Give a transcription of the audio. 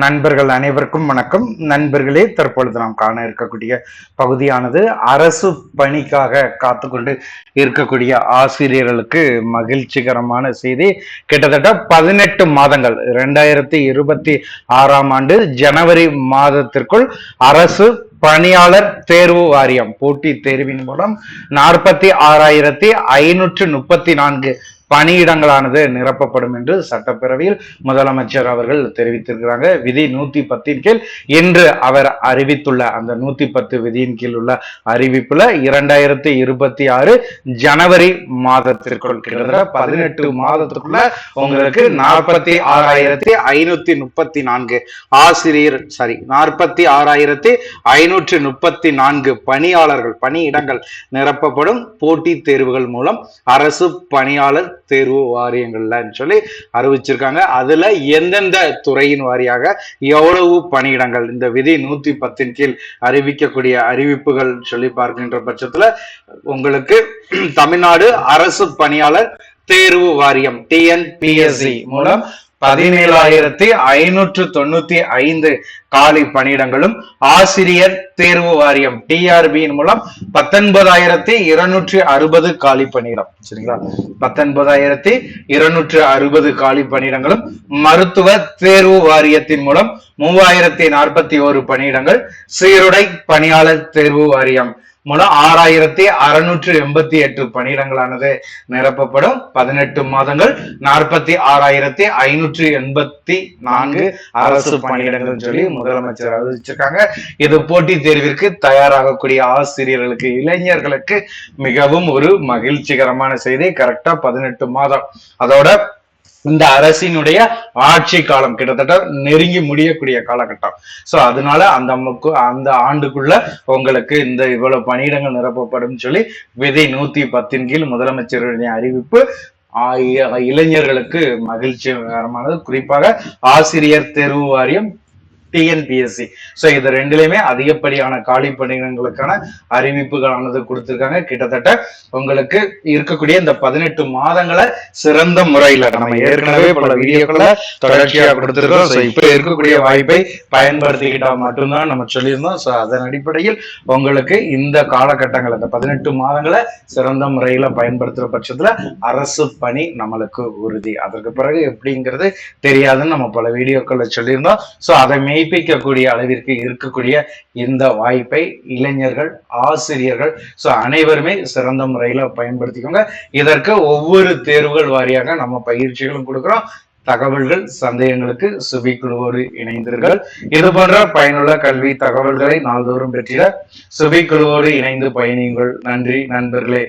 நண்பர்கள் அனைவருக்கும் வணக்கம். நண்பர்களே தற்பொழுது நாம் காண இருக்கக்கூடிய பகுதியானது அரசு பணிக்காக காத்துக்கொண்டு இருக்கக்கூடிய ஆசிரியர்களுக்கு மகிழ்ச்சிகரமான செய்தி. கிட்டத்தட்ட பதினெட்டு மாதங்கள் இரண்டாயிரத்தி இருபத்தி ஆறாம் ஆண்டு ஜனவரி மாதத்திற்குள் அரசு பணியாளர் தேர்வு வாரியம் போட்டித் தேர்வின் மூலம் நாற்பத்தி ஆறாயிரத்தி ஐநூற்று முப்பத்தி நான்கு பணியிடங்களானது நிரப்பப்படும் என்று சட்டப்பேரவையில் முதலமைச்சர் அவர்கள் தெரிவித்திருக்கிறாங்க. விதி நூத்தி பத்தின் கீழ் இன்று அவர் அறிவித்துள்ள அந்த நூத்தி பத்து விதியின் கீழ் உள்ள அறிவிப்புல இரண்டாயிரத்தி இருபத்தி ஆறு ஜனவரி மாதத்திற்குள் கிட்டத்தட்ட பதினெட்டு மாதத்துக்குள்ள உங்களுக்கு நாற்பத்தி ஆறாயிரத்தி ஐநூத்தி முப்பத்தி நான்கு ஆசிரியர் சாரி நாற்பத்தி ஆறாயிரத்தி ஐநூற்று முப்பத்தி நான்கு பணியாளர்கள் பணியிடங்கள் நிரப்பப்படும் போட்டித் தேர்வுகள் மூலம் அரசு பணியாளர் தேர்வு வாரியங்கள்லன்னு சொல்லி அறிவிச்சிருக்காங்க. அதுல எந்தெந்த துறையின் வாரியாக எவ்வளவு பணியிடங்கள் இந்த விதி நூத்தி பத்தின் கீழ் அறிவிக்கக்கூடிய அறிவிப்புகள் சொல்லி பார்க்கின்ற பட்சத்துல உங்களுக்கு தமிழ்நாடு அரசு பணியாளர் தேர்வு வாரியம் டிஎன்பிஎஸ்சி மூலம் பதினேழாயிரத்தி ஐநூற்று தொண்ணூத்தி ஐந்து காலி பணியிடங்களும் ஆசிரியர் தேர்வு வாரியம் டிஆர்பியின் மூலம் பத்தொன்பதாயிரத்தி இருநூற்றி அறுபது காலி பணியிடம். சரிங்களா? பத்தொன்பதாயிரத்தி இருநூற்று அறுபது காலி பணியிடங்களும் மருத்துவ தேர்வு வாரியத்தின் மூலம் மூவாயிரத்தி நாற்பத்தி ஒரு பணியிடங்கள் சீருடை பணியாளர் தேர்வு வாரியம் மூலம் ஆறாயிரத்தி அறுநூற்று எண்பத்தி எட்டு பணியிடங்களானது நிரப்பப்படும். பதினெட்டு மாதங்கள் நாற்பத்தி ஆறாயிரத்தி ஐநூற்று எண்பத்தி நான்கு அரசு பணியிடங்கள் சொல்லி முதலமைச்சர் அறிவிச்சிருக்காங்க. இது போட்டித் தேர்விற்கு தயாராகக்கூடிய ஆசிரியர்களுக்கு இளைஞர்களுக்கு மிகவும் ஒரு மகிழ்ச்சிகரமான செய்தி. கரெக்டா பதினெட்டு மாதம். அதோட இந்த அரசினுடைய ஆட்சி காலம் கிட்டத்தட்ட நெருங்கி முடியக்கூடிய காலகட்டம். சோ அதனால அந்த முக்கு அந்த ஆண்டுக்குள்ள உங்களுக்கு இந்த இவ்வளவு பணியிடங்கள் நிரப்பப்படும் சொல்லி விதை நூத்தி பத்தின் கீழ் முதலமைச்சருடைய அறிவிப்பு இளைஞர்களுக்கு மகிழ்ச்சிகரமானது. குறிப்பாக ஆசிரியர் தேர்வு வாரியம் டிஎன்பிஎஸ்சி ஸோ இது ரெண்டுலையுமே அதிகப்படியான காலி பணியிடங்களுக்கான அறிவிப்புகளானது கொடுத்துருக்காங்க. கிட்டத்தட்ட உங்களுக்கு இருக்கக்கூடிய இந்த பதினெட்டு மாதங்களை சிறந்த முறையில நம்ம ஏற்கனவே பல வீடியோக்களை தொடர்ச்சியாக கொடுத்துருக்கோம். ஸோ இப்போ இருக்கக்கூடிய வாய்ப்பை பயன்படுத்திக்கிட்டா மட்டும்தான் நம்ம சொல்லியிருந்தோம். ஸோ அதன் அடிப்படையில் உங்களுக்கு இந்த காலகட்டங்கள் இந்த பதினெட்டு மாதங்களை சிறந்த முறையில பயன்படுத்துற பட்சத்துல அரசு பணி நம்மளுக்கு உறுதி. அதற்கு பிறகு எப்படிங்கிறது தெரியாதுன்னு நம்ம பல வீடியோக்களை சொல்லியிருந்தோம். ஸோ அதை மெய்ப்பிக்கக்கூடிய அளவிற்கு இருக்கக்கூடிய இந்த வாய்ப்பை இளைஞர்கள் ஆசிரியர்கள் ஸோ அனைவருமே சிறந்த முறையில பயன்படுத்திக்கோங்க. இதற்கு ஒவ்வொரு தேர்வுகள் வாரியாக நம்ம பயிற்சிகளும் கொடுக்கிறோம். தகவல்கள் சந்தேகங்களுக்கு சுபி குழுவோடு இணைந்தீர்கள் இது போன்ற பயனுள்ள கல்வி தகவல்களை நாள்தோறும் பெற்றிட சுபி குழுவோடு இணைந்து பயணியுங்கள். நன்றி நண்பர்களே.